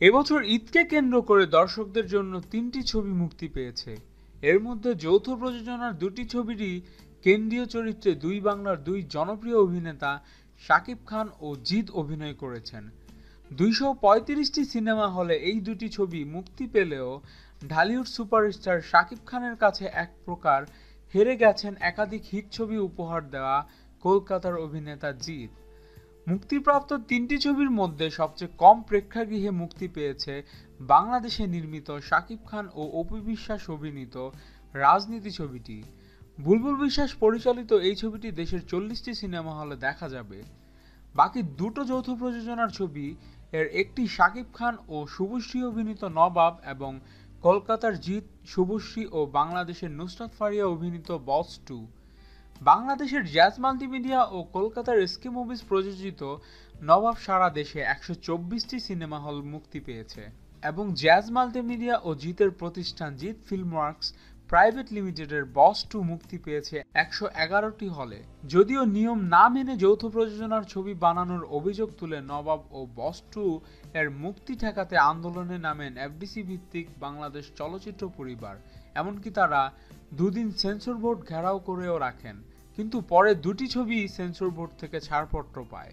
এবছর ঈদকে কেন্দ্র করে দর্শকদের জন্য তিনটি ছবি মুক্তি পেয়েছে। এর মধ্যে যৌথ প্রযোজনার দুটি ছবিরই কেন্দ্রীয় চরিত্রে দুই বাংলার দুই জনপ্রিয় অভিনেতা শাকিব খান ও জিৎ অভিনয় করেছেন। দুইশো সিনেমা হলে এই দুটি ছবি মুক্তি পেলেও ঢালিউড সুপারস্টার শাকিব খানের কাছে এক প্রকার হেরে গেছেন একাধিক হিট ছবি উপহার দেওয়া কলকাতার অভিনেতা জিৎ। মুক্তিপ্রাপ্ত তিনটি ছবির মধ্যে সবচেয়ে কম প্রেক্ষাগৃহে মুক্তি পেয়েছে বাংলাদেশে নির্মিত শাকিব খান ও অপু বিশ্বাস অভিনীত রাজনীতি ছবিটি। বুলবুল বিশ্বাস পরিচালিত এই ছবিটি দেশের চল্লিশটি সিনেমা হলে দেখা যাবে। বাকি দুটো যৌথ প্রযোজনার ছবি, এর একটি শাকিব খান ও শুভশ্রী অভিনীত নবাব এবং কলকাতার জিৎ, শুভশ্রী ও বাংলাদেশের নুসরাত ফারিয়া অভিনীত বস টু, বাংলাদেশের জ্যাজ মাল্টিমিডিয়া ও কলকাতার এসকে মুভিজ প্রযোজিত নবাব সারা দেশে একশো চব্বিশটি সিনেমা হল মুক্তি পেয়েছে। এবং জ্যাজ মাল্টিমিডিয়া ও জিতের প্রতিষ্ঠান জিত ফিল্মওয়ার্কস প্রাইভেট লিমিটেডের বস টু মুক্তি পেয়েছে একশো এগারোটি হলে। যদিও নিয়ম না মেনে যৌথ প্রযোজনার ছবি বানানোর অভিযোগ তুলে নবাব ও বস টু এর মুক্তি ঠেকাতে আন্দোলনে নামেন এফডিসি ভিত্তিক বাংলাদেশ চলচ্চিত্র পরিবার। এমনকি তারা দুদিন সেন্সর বোর্ড ঘেরাও করেও রাখেন, কিন্তু পরে দুটি ছবি সেন্সর বোর্ড থেকে ছাড়পত্র পায়।